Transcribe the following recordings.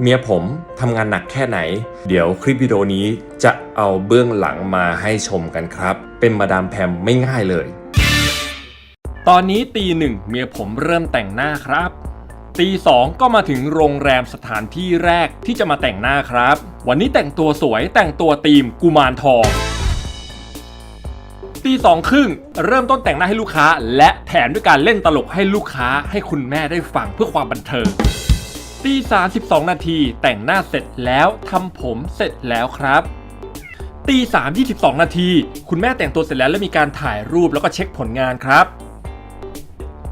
เมียผมทำงานหนักแค่ไหน เดี๋ยวคลิปวิดีโอนี้จะเอาเบื้องหลังมาให้ชมกันครับ เป็นมาดามแพมไม่ง่ายเลย ตอนนี้ตีหนึ่งเมียผมเริ่มแต่งหน้าครับ ตีสองก็มาถึงโรงแรมสถานที่แรกที่จะมาแต่งหน้าครับ วันนี้แต่งตัวสวยแต่งตัวธีมกุมารทองตีสองครึ่งเริ่มต้นแต่งหน้าให้ลูกค้า และแถมด้วยการเล่นตลกให้ลูกค้าให้คุณแม่ได้ฟังเพื่อความบันเทิง ตี32นาทีแต่งหน้าเสร็จแล้วทำผมเสร็จแล้วครับตี3 22นาที คุณแม่แต่งตัวเสร็จแล้วและมีการถ่ายรูปแล้วก็เช็คผลงานครับ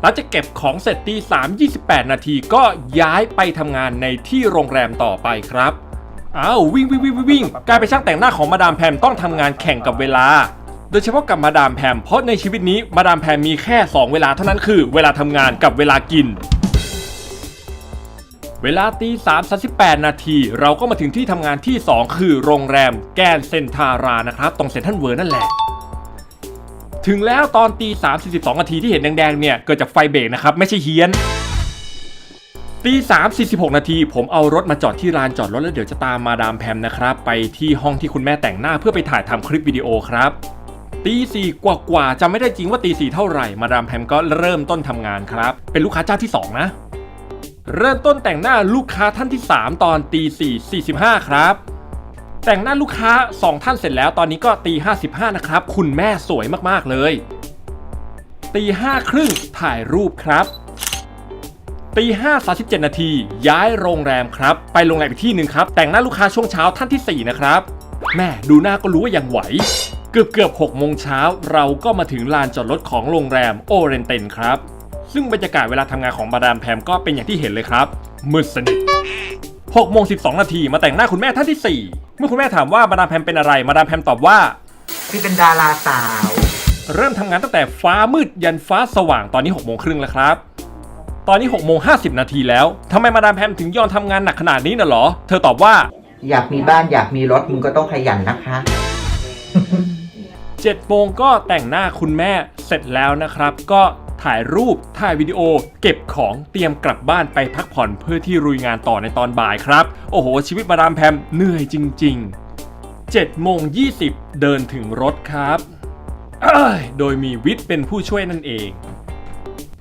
หลังจากเก็บของเสร็จตี3 28นาทีก็ย้ายไปทำงานในที่โรงแรมต่อไปครับอ้าววิ่งวิ่งวิ่งวิ่งวิ่งกลายเป็นช่างแต่งหน้าของมาดามแพมต้องทำงานแข่งกับเวลา โดยเฉพาะกับมาดามแพมเพราะในชีวิตนี้มาดามแพมมีแค่ 2 เวลาเท่านั้นคือ เวลาทำงานกับเวลากิน เวลาตี3 38นาทีเราก็มาถึงที่ทำงานที่ 2 คือโรงแรมแกรนเซนทารานะครับ ตรงเซนทรัลเวิร์นั่นแหละ ถึงแล้วตอนตี3 42นาทีที่เห็นแดงๆเนี่ย เกิดจากไฟเบรกนะครับ ไม่ใช่เฮียนตี3 46นาทีผมเอารถมาจอดที่ลานจอดรถแล้วเดี๋ยวจะตามมาดามแพมนะครับ ไปที่ห้องที่คุณแม่แต่งหน้าเพื่อไปถ่ายทำคลิปวิดีโอครับตีสี่กว่าๆจำไม่ได้จริงว่าตีสี่เท่าไหร่ มาดามแพมก็เริ่มต้นทำงานครับ เป็นลูกค้าเจ้าที่สองนะ เริ่มต้นแต่งหน้าลูกค้าท่านที่ 3 ตอนตี4 45 ครับ แต่งหน้าลูกค้า 2 ท่านเสร็จแล้วตอนนี้ก็ตี55 นะครับ คุณแม่สวยมากๆเลย ตี5ครึ่งถ่ายรูปครับ ตี5 37นาที ย้ายโรงแรมครับ ไปโรงแรมอีกที่หนึ่งครับ แต่งหน้าลูกค้าช่วงเช้าท่านทีสี่4 นะครับ แม่ดูหน้าก็รู้ว่ายังไหว เกือบเกือบ6โมงเช้าเราก็มาถึงลานจอดรถของโรงแรมโอเรนเตนครับ ซึ่งบรรยากาศเวลาทำงานของมาดามแพมก็เป็นอย่างที่เห็นเลยครับ มืดสนิท6โมง12 นาทีมาแต่งหน้าคุณแม่ท่านที่ 4 เมื่อคุณแม่ถามว่ามาดามแพมเป็นอะไร มาดามแพมตอบว่า พี่เป็นดาราสาว เริ่มทำงานตั้งแต่ฟ้ามืดยันฟ้าสว่างตอนนี้6โมงครึ่งแล้วครับ ตอนนี้6โมง50 นาทีแล้วทำไมมาดามแพมถึงยอมทำงานหนักขนาดนี้น่ะเหรอ เธอตอบว่า อยากมีบ้านอยากมีรถมึงก็ต้องขยันนะคะ7โมงก็แต่งหน้าคุณแม่เสร็จแล้วนะครับ ก็ ถ่ายรูป ถ่ายวิดีโอ เก็บของเตรียมกลับบ้านไปพักผ่อนเพื่อที่รุยงานต่อในตอนบ่ายครับ โอ้โห ชีวิตมาดามแพมเหนื่อยจริง ๆ7โมง20 เดินถึงรถครับ โดยมีวิทย์เป็นผู้ช่วยนั่นเอง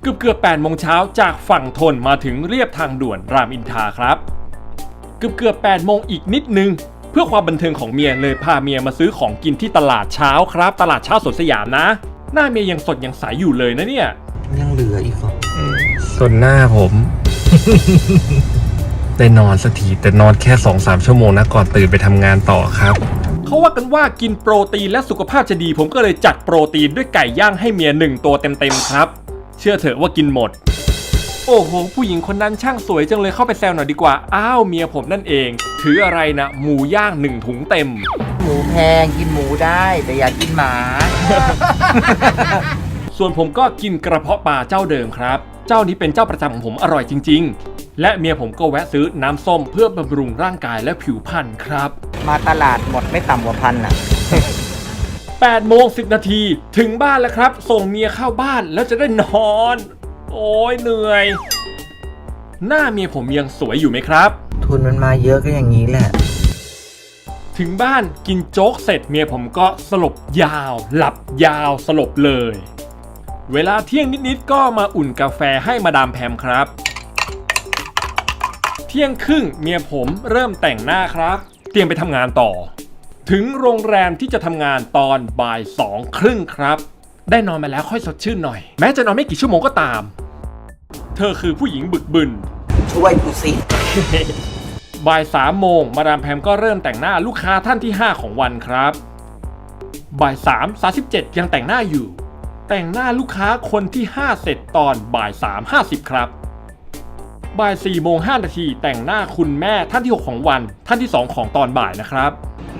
เกือบเกือบ8โมงเช้าจากฝั่งทนมาถึงเรียบทางด่วนรามอินทราครับ เกือบเกือบ8โมงอีกนิดนึง เพื่อความบันเทิงของเมียเลยพาเมียมาซื้อของกินที่ตลาดเช้าครับ ตลาดเช้าสวนสยามนะ หน้าเมียยังสดยังใสอยู่เลยนะเนี่ย ยังเหลืออีกเหรอส่วนหน้าผม ได้นอนสักทีแต่นอนแค่2อสชั่วโมงนะก่อนตื่นไปทำงานต่อครับเขาว่ากันว่ากินโปรตีนและสุขภาพจะดี ผมก็เลยจัดโปรตีนด้วยไก่ย่างให้เมียหนึ่งตัวเต็มๆครับ เชื่อเถอะว่ากินหมด โอ้โห ผู้หญิงคนนั้นช่างสวยจังเลยเข้าไปแซวหน่อยดีกว่า อ้าวเมียผมนั่นเอง ถืออะไรนะ หมูย่างหนึ่งถุงเต็ม หมูแพงกินหมูได้แต่อย่ากินหมา ส่วนผมก็กินกระเพาะปลาเจ้าเดิมครับ เจ้านี้เป็นเจ้าประจำของผมอร่อยจริง ๆ และเมียผมก็แวะซื้อน้ำส้มเพื่อบำรุงร่างกายและผิวพรรณครับ มาตลาดหมดไม่ต่ำกว่าพันอะ 8โมง10 นาที ถึงบ้านแล้วครับ ส่งเมียเข้าบ้านแล้วจะได้นอน โอ้ยเหนื่อย หน้าเมียผมยังสวยอยู่ไหมครับ ทุนมันมาเยอะก็อย่างนี้แหละ ถึงบ้านกินโจ๊กเสร็จเมียผมก็สลบยาว หลับยาวสลบเลย เวลาเที่ยงนิดๆก็มาอุ่นกาแฟให้มาดามแพมครับ เที่ยงครึ่งเมียผมเริ่มแต่งหน้าครับ เตรียมไปทำงานต่อ ถึงโรงแรมที่จะทำงานตอนบ่ายสองครึ่งครับ ได้นอนมาแล้วค่อยสดชื่นหน่อย แม้จะนอนไม่กี่ชั่วโมงก็ตาม เธอคือผู้หญิงบึกบึน ช่วยกูสิ บ่ายสามโมงมาดามแพมก็เริ่มแต่งหน้าลูกค้าท่านที่ 5 ของวันครับ บ่ายสามสาสิบเจ็ดยังแต่งหน้าอยู่ แต่งหน้าลูกค้าคนที่ 5 เสร็จตอนบ่ายสามห้าสิบครับ บ่าย4โมง5นาทีแต่งหน้าคุณแม่ท่านที่ 6 ของวัน ท่านที่ 2 ของตอนบ่ายนะครับ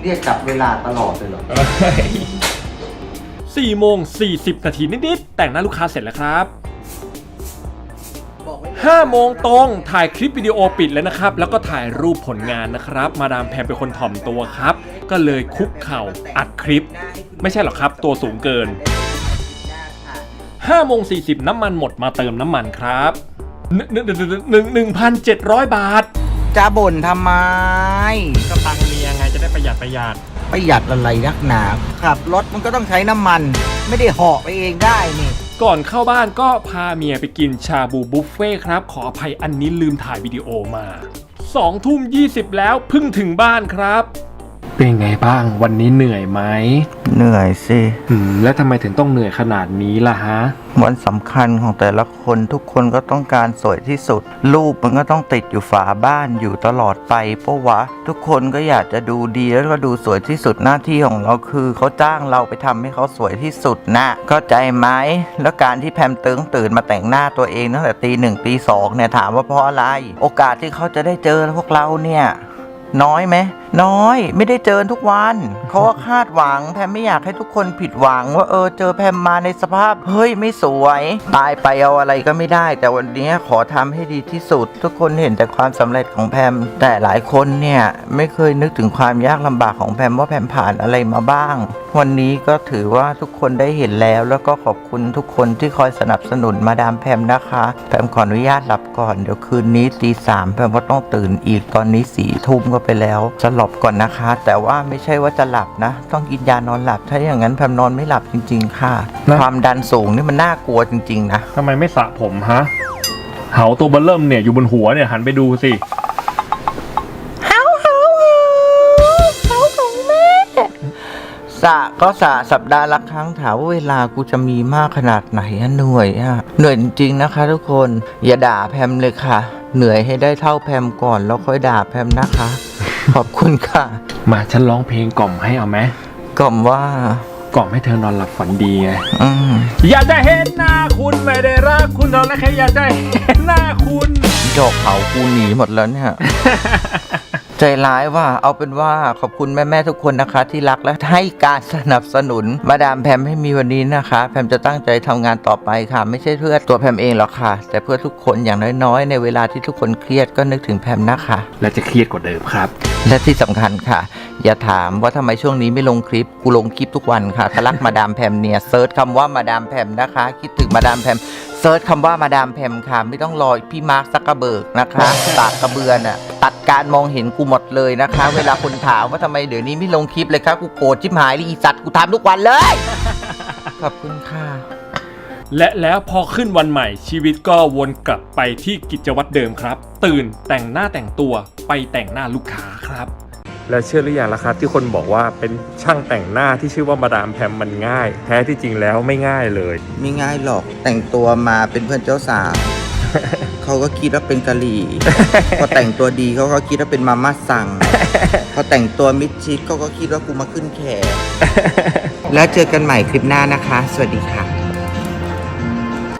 เรียกจับเวลาตลอดเลยเหรอ 4โมง40 นาทีนิดๆ แต่งหน้าลูกค้าเสร็จแล้วครับ5โมงตรงถ่ายคลิปวิดีโอปิดแล้วนะครับ แล้วก็ถ่ายรูปผลงานนะครับ มาดามแพมเป็นคนถ่อมตัวครับ ก็เลยคุกเข่าอัดคลิป ไม่ใช่หรอกครับ ตัวสูงเกิน 5โมง40 น้ำมันหมดมาเติมน้ำมันครับหนึ่งหนึ่งหนึ่งหนึ่งพันเจ็ดร้อยบาท จะบ่นทำไม ก็ตังเมียไงจะได้ประหยัดประหยัด ประหยัดอะไรนักหนา ขับรถมันก็ต้องใช้น้ำมัน ไม่ได้เหาะไปเองได้นี่ ก่อนเข้าบ้านก็พาเมียไปกินชาบูบุฟเฟ่ต์ครับ ขออภัยอันนี้ลืมถ่ายวิดีโอมา2ทุ่ม20 แล้วเพิ่งถึงบ้านครับ เป็นไงบ้างวันนี้เหนื่อยไหมเหนื่อยสิอืมแล้วทำไมถึงต้องเหนื่อยขนาดนี้ล่ะฮะ วันสำคัญของแต่ละคนทุกคนก็ต้องการสวยที่สุด รูปมันก็ต้องติดอยู่ฝาบ้านอยู่ตลอดไปเพราะวะ ทุกคนก็อยากจะดูดีแล้วก็ดูสวยที่สุดหน้าที่ของเราคือเขาจ้างเราไปทำให้เขาสวยที่สุดนะเข้าใจไหมแล้วการที่แพมเติงตื่นมาแต่งหน้าตัวเองตั้งแต่ตีหนึ่งตีสองเนี่ยถามว่าเพราะอะไร โอกาสที่เขาจะได้เจอพวกเราเนี่ย น้อยไหมน้อยไม่ได้เจอทุกวันเขาก็คาดหวังแพมไม่อยากให้ทุกคนผิดหวังว่าเออเจอแพมมาในสภาพเฮ้ยไม่สวย ตายไปเอาอะไรก็ไม่ได้ แต่วันนี้ขอทำให้ดีที่สุด ทุกคนเห็นแต่ความสำเร็จของแพม แต่หลายคนเนี่ยไม่เคยนึกถึงความยากลำบากของแพมว่าแพมผ่านอะไรมาบ้าง วันนี้ก็ถือว่าทุกคนได้เห็นแล้ว แล้วก็ขอบคุณทุกคนที่คอยสนับสนุนมาดามแพมนะคะแพมขออนุญาตหลับก่อนเดี๋ยวคืนนี้ตีสามแพมก็ต้องตื่นอีกตอนนี้สี่ทุ่มก็ไปแล้วจะหลับก่อนนะคะ แต่ว่าไม่ใช่ว่าจะหลับนะ ต้องกินยานอนหลับ ถ้าอย่างนั้นแพมนอนไม่หลับจริง ๆ ค่ะ นะ ความดันสูงนี่มันน่ากลัวจริง ๆ นะ ทำไมไม่สระผมฮะ เหาตัวเบลเริ่มเนี่ยอยู่บนหัวเนี่ยหันไปดูสิ สระก็สระสัปดาห์ละครั้งถามว่าเวลากูจะมีมากขนาดไหนอะเหนื่อยอะเหนื่อยจริงๆนะคะ ทุกคนอย่าด่าแพมเลยค่ะ เหนื่อยให้ได้เท่าแพมก่อนแล้วค่อยด่าแพมนะคะ ขอบคุณค่ะมาฉันร้องเพลงกล่อมให้เอาไหมกล่อมว่า กล่อมให้เธอนอนหลับฝันดีไง อืมอยากจะเห็นหน้าคุณไม่ได้รักคุณเท่านั้นแค่อยากจะเห็นหน้าคุณ ดอกเผากูหนีหมดแล้วเนี่ย ใจร้ายว่าเอาเป็นว่าขอบคุณแม่ ๆ ทุกคนนะคะ ที่รักและให้การสนับสนุน มาดามแพมให้มีวันนี้นะคะ แพมจะตั้งใจทำงานต่อไปค่ะ ไม่ใช่เพื่อตัวแพมเองหรอกค่ะ แต่เพื่อทุกคนอย่างน้อยๆ ในเวลาที่ทุกคนเครียดก็นึกถึงแพมนะคะ และจะเครียดกว่าเดิมครับ และที่สำคัญค่ะ อย่าถามว่าทำไมช่วงนี้ไม่ลงคลิปกูลงคลิปทุกวันค่ะถ้ารักมาดามแพมเนี่ยเซิร์ชคำว่ามาดามแพมนะคะ คิดถึงมาดามแพมเซิร์ชคำว่ามาดามแพมค่ะ ไม่ต้องรอพี่มาร์คซักกระเบิกนะคะตากกระเบือนอะตัด การมองเห็นกูหมดเลยนะคะ เวลาคนถามว่าทำไมเดี๋ยวนี้ไม่ลงคลิปเลยครับกูโกรธชิบหายเลยอีสัตว์กูทำทุกวันเลย ขอบคุณค่ะ และแล้วพอขึ้นวันใหม่ชีวิตก็วนกลับไปที่กิจวัตรเดิมครับ ตื่นแต่งหน้าแต่งตัวไปแต่งหน้าลูกค้าครับ แล้วเชื่อหรือยังล่ะครับ ที่คนบอกว่าเป็นช่างแต่งหน้าที่ชื่อว่ามาดามแพมมันง่าย แท้ที่จริงแล้วไม่ง่ายเลย ไม่ง่ายหรอกแต่งตัวมาเป็นเพื่อนเจ้าสาว เขาก็คิดว่าเป็นกะหรี่ พอแต่งตัวดีเขาก็คิดว่าเป็นมาม่าสั่ง พอแต่งตัวมิดชิดเขาก็คิดว่ากูมาขึ้นแขกแล้วเจอกันใหม่คลิปหน้านะคะ สวัสดีค่ะ